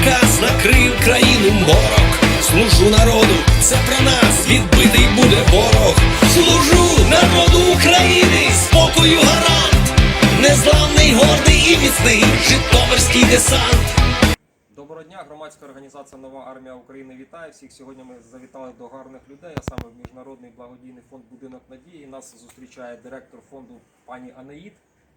наказ, накрив країну морок. Служу народу, це про нас відбитий буде ворог. Служу народу України, спокою гарант, незламний, гордий і міцний Житомирський десант. Доброго дня, громадська організація Нова армія України вітає всіх. Сьогодні ми завітали до гарних людей, а саме в міжнародний благодійний фонд Будинок Надії. Нас зустрічає директор фонду пані Анаїд.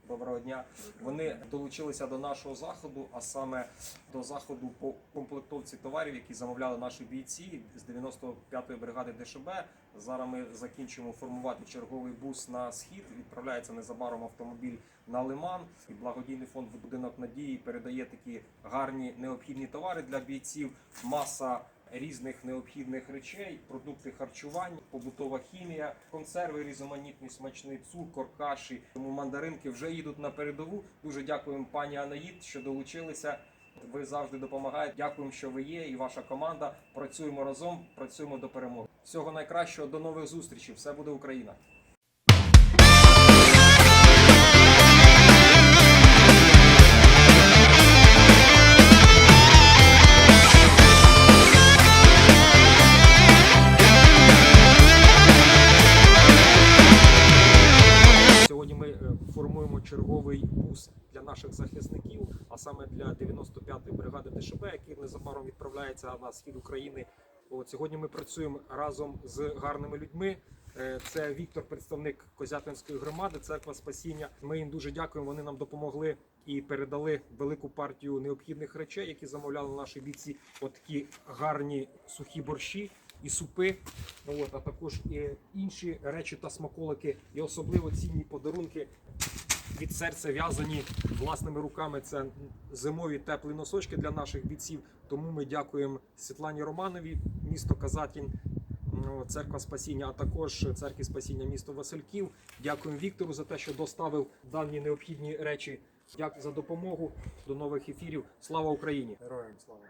Доброго дня. Вони долучилися до нашого заходу, а саме до заходу по комплектовці товарів, які замовляли наші бійці з 95-ї бригади ДШБ. Зараз ми закінчимо формувати черговий бус на схід. Відправляється незабаром автомобіль на Лиман. І благодійний фонд Будинок Надії передає такі гарні необхідні товари для бійців. Маса різних необхідних речей, продукти харчування, побутова хімія, консерви різноманітні, смачний цукор, каші. Тому мандаринки вже їдуть на передову. Дуже дякуємо пані Анаїд, що долучилися. Ви завжди допомагаєте. Дякуємо, що ви є, і ваша команда. Працюємо разом, працюємо до перемоги. Всього найкращого, до нових зустрічей. Все буде Україна. Наших захисників, а саме для 95-ї бригади ДШБ, який незабаром відправляється на схід України. От сьогодні ми працюємо разом з гарними людьми. Е, Це Віктор, представник Козятинської громади, церква Спасіння. Ми їм дуже дякуємо. Вони нам допомогли і передали велику партію необхідних речей, які замовляли наші бійці. От такі гарні сухі борщі і супи. От, а також і інші речі та смаколики, і особливо цінні подарунки від серця в'язані власними руками. Це зимові теплі носочки для наших бійців. Тому ми дякуємо Світлані Романові, місто Казатін. Церква Спасіння, а також церкві Спасіння місто Васильків. Дякуємо Віктору за те, що доставив дані необхідні речі. Дякую за допомогу. До нових ефірів. Слава Україні! Героям слава.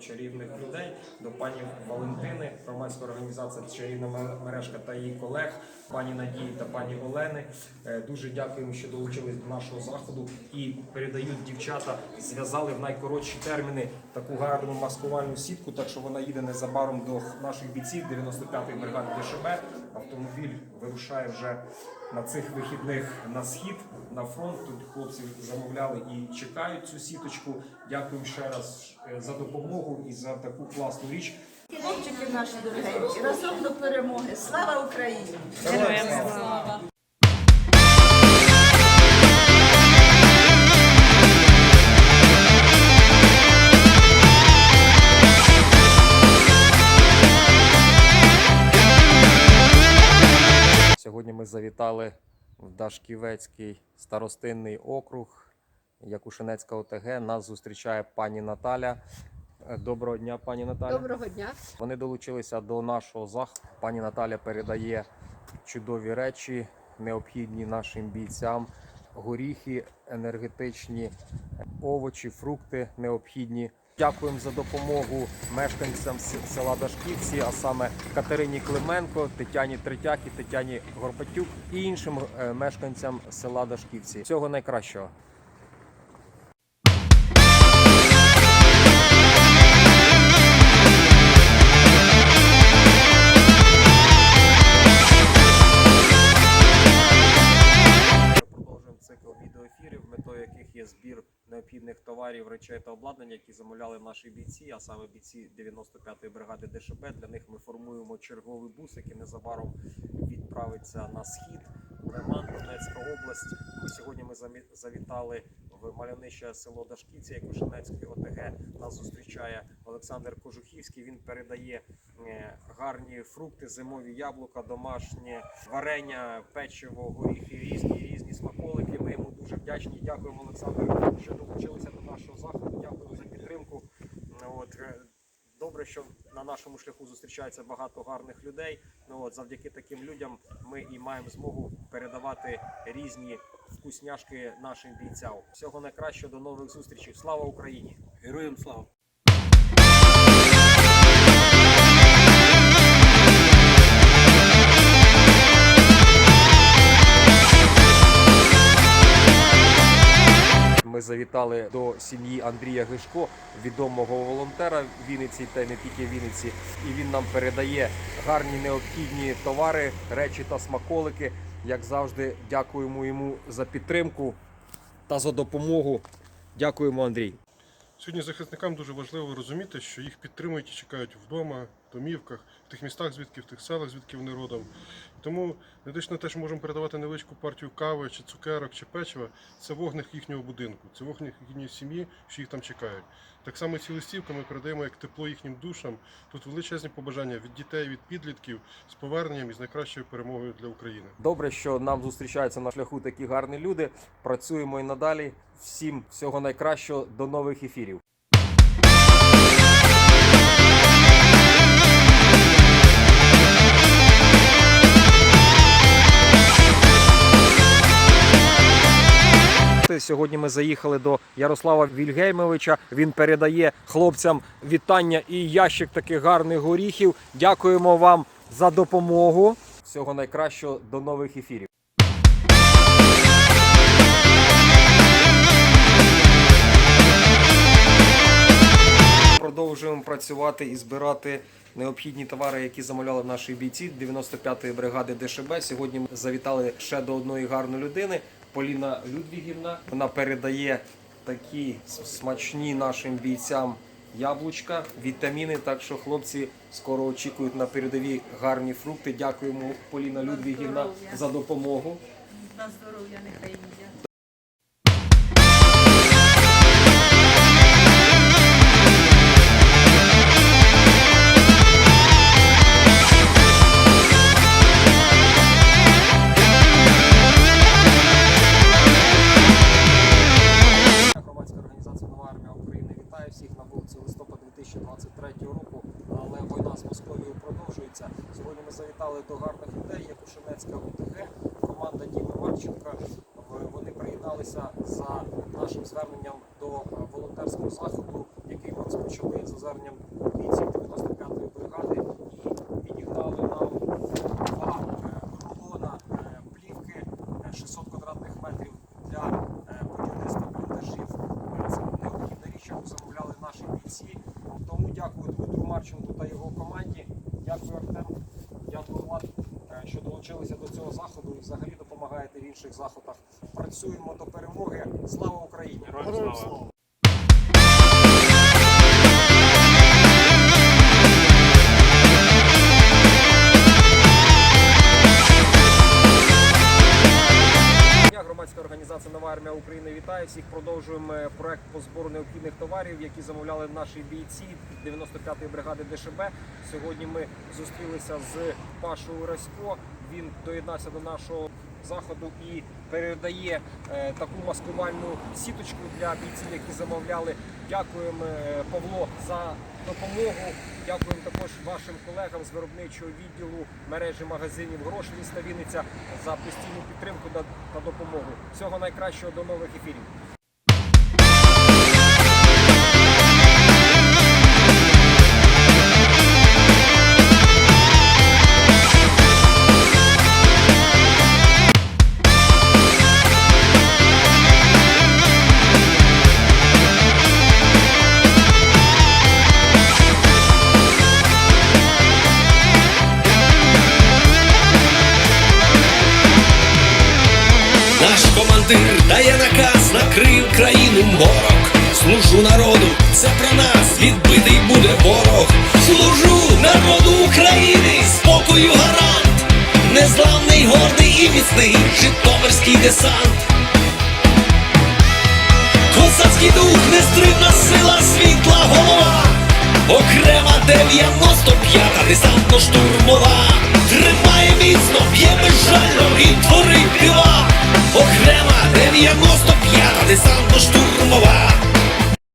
Чарівних людей, до пані Валентини, громадська організація Чарівна мережка та її колег, пані Надії та пані Олени. Е, Дуже дякуємо, що долучились до нашого заходу і передають дівчата, зв'язали в найкоротші терміни таку гарну маскувальну сітку, так що вона їде незабаром до наших бійців 95-ї бригади ДШБ. Автомобіль вирушає вже на цих вихідних на схід, на фронт. Тут хлопці замовляли і чекають цю сіточку. Дякуємо ще раз е, за допомогу і за таку класну річ. Хлопчики наші дорогенькі, разом до перемоги. Слава Україні! Героям слава! Завітали в Дашківецький старостинний округ Якушинецька ОТГ. Нас зустрічає пані Наталя. Е, Доброго дня, пані Наталя. Доброго дня. Вони долучилися до нашого заходу. Пані Наталя передає чудові речі, необхідні нашим бійцям. Горіхи, енергетичні овочі, фрукти необхідні. Дякуємо за допомогу мешканцям села Дашківці, а саме Катерині Клименко, Тетяні Третяк і Тетяні Горбатюк і іншим е, мешканцям села Дашківці. Всього найкращого. Необхідних товарів, речей та обладнання, які замовляли наші бійці, а саме бійці 95-ї бригади ДШБ. Для них ми формуємо черговий бус, який незабаром відправиться на схід. Лиман, Донецька область. Ми сьогодні ми завітали в мальовниче село Дашківці, як Якушинецької ОТГ. Нас зустрічає Олександр Кожухівський. Він передає е, гарні фрукти, зимові яблука, домашнє варення, печиво, горіхи, різні різні смаколики. Ми йому дуже вдячні. Дякуємо, Олександр, що долучилися до нашого заходу. Дякую за підтримку. Ну, От е, добре, що на нашому шляху зустрічається багато гарних людей. Ну от завдяки таким людям ми і маємо змогу передавати різні вкусняшки нашим бійцям. Всього найкращого, до нових зустрічей. Слава Україні! Героям слава! Завітали до сім'ї Андрія Гишко, відомого волонтера Вінниці та не тільки Вінниці. І він нам передає гарні необхідні товари, речі та смаколики. Як завжди, дякуємо йому за підтримку та за допомогу. Дякуємо, Андрій. Сьогодні захисникам дуже важливо розуміти, що їх підтримують і чекають вдома, домівках, в тих містах, звідки в тих селах, звідки вони родом. Тому, не на те, що можемо передавати невеличку партію кави, чи цукерок, чи печива, це вогник їхнього будинку, це вогник їхньої сім'ї, що їх там чекають. Так само ці листівки ми передаємо як тепло їхнім душам. Тут величезні побажання від дітей, від підлітків з поверненням і з найкращою перемогою для України. Добре, що нам зустрічаються на шляху такі гарні люди. Працюємо і надалі. Всім всього найкращого, до нових ефірів. Сьогодні ми заїхали до Ярослава Вільгеймовича. Він передає хлопцям вітання і ящик таких гарних горіхів. Дякуємо вам за допомогу. Всього найкращого до нових ефірів. Продовжуємо працювати і збирати необхідні товари, які замовляли наші бійці 95-ї бригади ДШБ. Сьогодні ми завітали ще до одної гарної людини. Поліна Людвігівна. Вона передає такі смачні нашим бійцям яблучка, вітаміни. Так що хлопці скоро очікують на передові гарні фрукти. Дякуємо, Поліна Людвігівна, за допомогу. На здоров'я нехай Вітає всіх на вулиці листопада 2023 року. Але війна з Московією продовжується. Сьогодні ми завітали до гарних людей, як Ушинецька УТГ, команда Діми Марченка. Вони приєдналися за нашим зверненням до е, волонтерського заходу, який ми розпочали за зверненням бійців 95-ї бригади і підігнали нам два е, рулона е, плівки е, 600 квадратних метрів для е, будівництва бліндажів. Е, Це необхідна річ, яку замовляли наші бійці. Тому дякую Дмитру Марченку та його команді. Дякую Артем. Дякую Влад, е, що долучилися до цього заходу і взагалі допомагаєте в інших заходах. Працюємо до перемоги. Слава Україні! Дня громадська організація Нова армія України вітає всіх. Продовжуємо проект по збору необхідних товарів, які замовляли наші бійці 95-ї бригади ДШБ. Сьогодні ми зустрілися з Пашою Расько. Він доєднався до нашого заходу і передає е, таку маскувальну сіточку для бійців, які замовляли. Дякуємо е, Павло за допомогу. Дякуємо також вашим колегам з виробничого відділу мережі магазинів Грош міста Вінниця за постійну підтримку та допомогу. Всього найкращого до нових ефірів. Наш командир дає наказ, накрив країну морок. Служу народу, це про нас відбитий буде ворог. Служу народу України, спокою гарант, незламний, гордий і міцний Житомирський десант. Козацький дух, нестримна сила, світла голова. Окрема 95-та десантно-штурмова Тримає міцно, б'є безжально і творить піва, Окрема 95-та десантно-штурмова